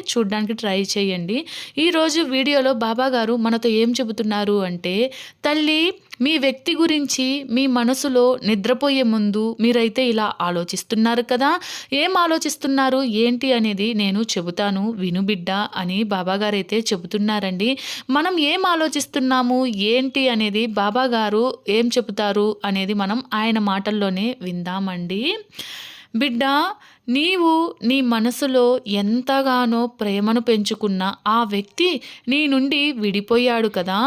చూడడానికి ట్రై చేయండి. ఈరోజు వీడియోలో బాబా గారు మనతో ఏం చెబుతున్నారు అంటే తల్లి మీ వ్యక్తి గురించి మీ మనసులో నిద్రపోయే ముందు మీరైతే ఇలా ఆలోచిస్తున్నారు కదా? ఏం ఆలోచిస్తున్నారు? ఏంటి అనేది నేను చెబుతాను. విను బిడ్డ అని బాబాగారైతే చెబుతున్నారండి. మనం ఏం ఆలోచిస్తున్నాము? ఏంటి అనేది బాబాగారు ఏం చెబుతారు అనేది మనం ఆయన మాటల్లోనే విందామండి. బిడ్డ నీవు నీ మనసులో ఎంతగానో ప్రేమను పెంచుకున్న ఆ వ్యక్తి నీ నుండి విడిపోయాడు కదా.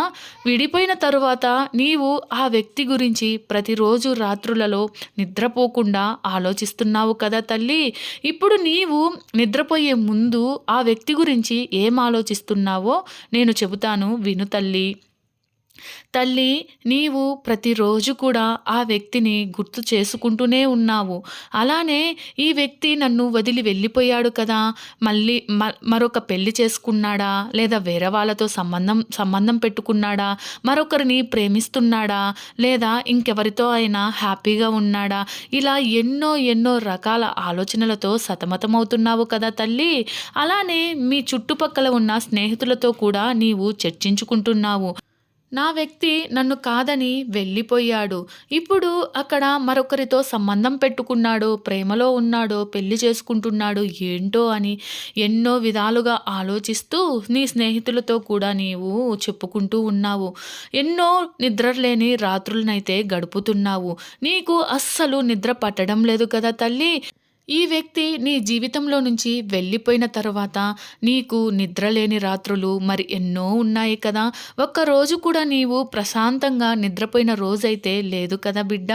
విడిపోయిన తరువాత నీవు ఆ వ్యక్తి గురించి ప్రతిరోజు రాత్రులలో నిద్రపోకుండా ఆలోచిస్తున్నావు కదా తల్లి. ఇప్పుడు నీవు నిద్రపోయే ముందు ఆ వ్యక్తి గురించి ఏం ఆలోచిస్తున్నావో నేను చెబుతాను విను తల్లి. తల్లి నీవు ప్రతిరోజు కూడా ఆ వ్యక్తిని గుర్తు చేసుకుంటూనే ఉన్నావు. అలానే ఈ వ్యక్తి నన్ను వదిలి వెళ్ళిపోయాడు కదా మళ్ళీ మరొక పెళ్ళి చేసుకున్నాడా లేదా వేరే వాళ్ళతో సంబంధం సంబంధం పెట్టుకున్నాడా మరొకరిని ప్రేమిస్తున్నాడా లేదా ఇంకెవరితో అయినా హ్యాపీగా ఉన్నాడా? ఇలా ఎన్నో ఎన్నో రకాల ఆలోచనలతో సతమతమవుతున్నావు కదా తల్లి. అలానే మీ చుట్టుపక్కల ఉన్న స్నేహితులతో కూడా నీవు చర్చించుకుంటున్నావు. నా వ్యక్తి నన్ను కాదని వెళ్ళిపోయాడు. ఇప్పుడు అక్కడ మరొకరితో సంబంధం పెట్టుకున్నాడు ప్రేమలో ఉన్నాడో పెళ్ళి చేసుకుంటున్నాడు ఏంటో అని ఎన్నో విధాలుగా ఆలోచిస్తూ నీ స్నేహితులతో కూడా నీవు చెప్పుకుంటూ ఉన్నావు. ఎన్నో నిద్రలేని రాత్రులనైతే గడుపుతున్నావు. నీకు అస్సలు నిద్ర పట్టడం లేదు కదా తల్లి. ఈ వ్యక్తి నీ జీవితంలో నుంచి వెళ్ళిపోయిన తర్వాత నీకు నిద్రలేని రాత్రులు మరి ఎన్నో ఉన్నాయి కదా. ఒక్కరోజు కూడా నీవు ప్రశాంతంగా నిద్రపోయిన రోజైతే లేదు కదా బిడ్డ.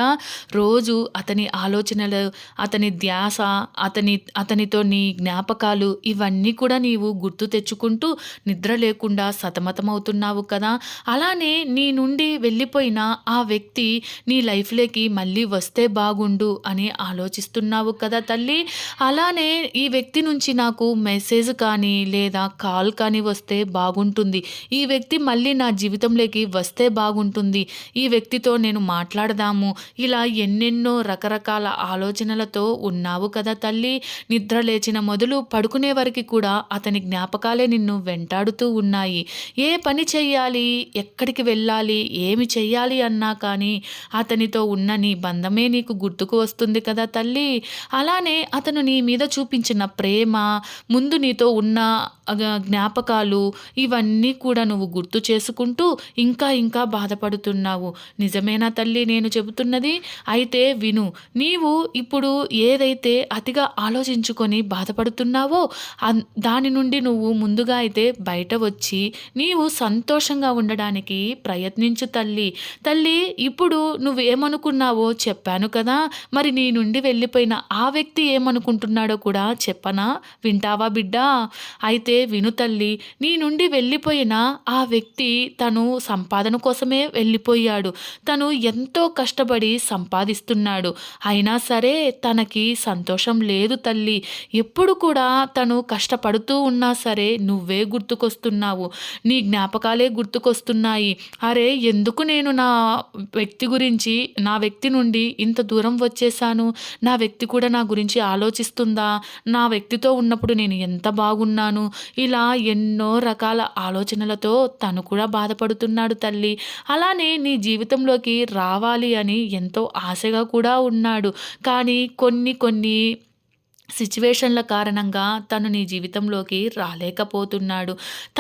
రోజు అతని ఆలోచనలు అతని ధ్యాస అతని అతనితో నీ జ్ఞాపకాలు ఇవన్నీ కూడా నీవు గుర్తు తెచ్చుకుంటూ నిద్ర లేకుండా సతమతమవుతున్నావు కదా. అలానే నీ నుండి వెళ్ళిపోయిన ఆ వ్యక్తి నీ లైఫ్లోకి మళ్ళీ వస్తే బాగుండు అని ఆలోచిస్తున్నావు కదా తల్లి. మళ్ళీ అలానే ఈ వ్యక్తి నుంచి నాకు మెసేజ్ కానీ లేదా కాల్ కానీ వస్తే బాగుంటుంది. ఈ వ్యక్తి మళ్ళీ నా జీవితంలోకి వస్తే బాగుంటుంది. ఈ వ్యక్తితో నేను మాట్లాడదాము. ఇలా ఎన్నెన్నో రకరకాల ఆలోచనలతో ఉన్నావు కదా తల్లి. నిద్ర లేచిన మొదలు పడుకునే వరకు కూడా అతని జ్ఞాపకాలే నిన్ను వెంటాడుతూ ఉన్నాయి. ఏ పని చెయ్యాలి? ఎక్కడికి వెళ్ళాలి? ఏమి చెయ్యాలి అన్నా కానీ అతనితో ఉన్న నీ బంధమే నీకు గుర్తుకు వస్తుంది కదా తల్లి. అలానే అతను నీ మీద చూపించిన ప్రేమ ముందు నీతో ఉన్న జ్ఞాపకాలు ఇవన్నీ కూడా నువ్వు గుర్తు చేసుకుంటూ ఇంకా ఇంకా బాధపడుతున్నావు. నిజమేనా తల్లి నేను చెబుతున్నది? అయితే విను నీవు ఇప్పుడు ఏదైతే అతిగా ఆలోచించుకొని బాధపడుతున్నావో దాని నుండి నువ్వు ముందుగా అయితే బయట వచ్చి నీవు సంతోషంగా ఉండడానికి ప్రయత్నించు తల్లి. తల్లి ఇప్పుడు నువ్వేమనుకున్నావో చెప్పాను కదా మరి నీ నుండి వెళ్ళిపోయిన ఆ వ్యక్తి వ్యక్తి ఏమనుకుంటున్నాడో కూడా చెప్పనా? వింటావా బిడ్డా? అయితే విను తల్లి నీ నుండి వెళ్ళిపోయిన ఆ వ్యక్తి తను సంపాదన కోసమే వెళ్ళిపోయాడు. తను ఎంతో కష్టపడి సంపాదిస్తున్నాడు. అయినా సరే తనకి సంతోషం లేదు తల్లి. ఎప్పుడు కూడా తను కష్టపడుతూ ఉన్నా సరే నువ్వే గుర్తుకొస్తున్నావు. నీ జ్ఞాపకాలే గుర్తుకొస్తున్నాయి. అరే ఎందుకు నేను నా వ్యక్తి గురించి నా వ్యక్తి నుండి ఇంత దూరం వచ్చేసాను నా వ్యక్తి కూడా నా గురించి ఆలోచిస్తుందా? నా వ్యక్తితో ఉన్నప్పుడు నేను ఎంత బాగున్నాను? ఇలా ఎన్నో రకాల ఆలోచనలతో తను కూడా బాధపడుతున్నాడు తల్లి. అలానే నీ జీవితంలోకి రావాలి అని ఎంతో ఆశగా కూడా ఉన్నాడు. కానీ కొన్ని కొన్ని సిచ్యువేషన్ల కారణంగా తను నీ జీవితంలోకి రాలేకపోతున్నాడు.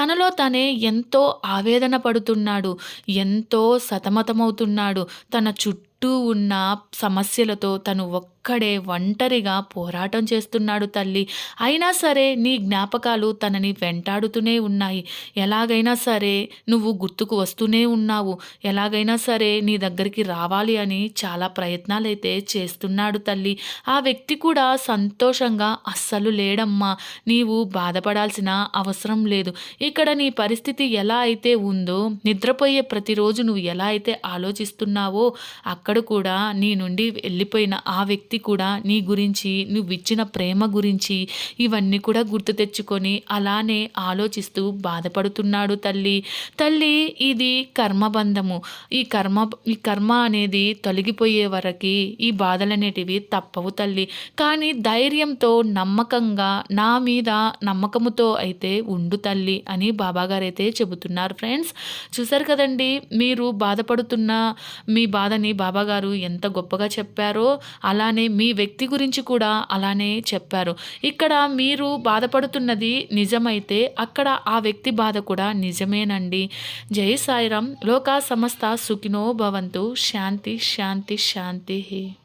తనలో తనే ఎంతో ఆవేదన పడుతున్నాడు. ఎంతో సతమతమవుతున్నాడు. తన చుట్టూ ఉన్న సమస్యలతో తను ఒక్కడే ఒంటరిగా పోరాటం చేస్తున్నాడు తల్లి. అయినా సరే నీ జ్ఞాపకాలు తనని వెంటాడుతూనే ఉన్నాయి. ఎలాగైనా సరే నువ్వు గుర్తుకు వస్తూనే ఉన్నావు. ఎలాగైనా సరే నీ దగ్గరికి రావాలి అని చాలా ప్రయత్నాలైతే చేస్తున్నాడు తల్లి. ఆ వ్యక్తి కూడా సంతోషంగా అస్సలు లేడమ్మా. నీవు బాధపడాల్సిన అవసరం లేదు. ఇక్కడ నీ పరిస్థితి ఎలా అయితే ఉందో నిద్రపోయే ప్రతిరోజు నువ్వు ఎలా అయితే ఆలోచిస్తున్నావో అక్కడ కూడా నీ నుండి వెళ్ళిపోయిన ఆ వ్యక్తి కూడా నీ గురించి నువ్వు ఇచ్చిన ప్రేమ గురించి ఇవన్నీ కూడా గుర్తు తెచ్చుకొని అలానే ఆలోచిస్తూ బాధపడుతున్నాడు తల్లి. తల్లి ఇది కర్మబంధము. ఈ కర్మ ఈ కర్మ అనేది తొలగిపోయే వరకు ఈ బాధలు అనేటివి తప్పవు తల్లి. కానీ ధైర్యంతో నమ్మకంగా నా మీద నమ్మకముతో అయితే ఉండు తల్లి అని బాబాగారు అయితే చెబుతున్నారు ఫ్రెండ్స్. చూసారు కదండి మీరు బాధపడుతున్న మీ బాధని బాబాగారు ఎంత గొప్పగా చెప్పారో అలానే మీ వ్యక్తి గురించి కూడా అలానే చెప్పారు. ఇక్కడ మీరు బాధపడుతున్నది నిజమైతే అక్కడ ఆ వ్యక్తి బాధ కూడా నిజమేనండి. జై సాయిరామ్. లోకా సమస్త సుఖినో భవంతు. శాంతి శాంతి శాంతి.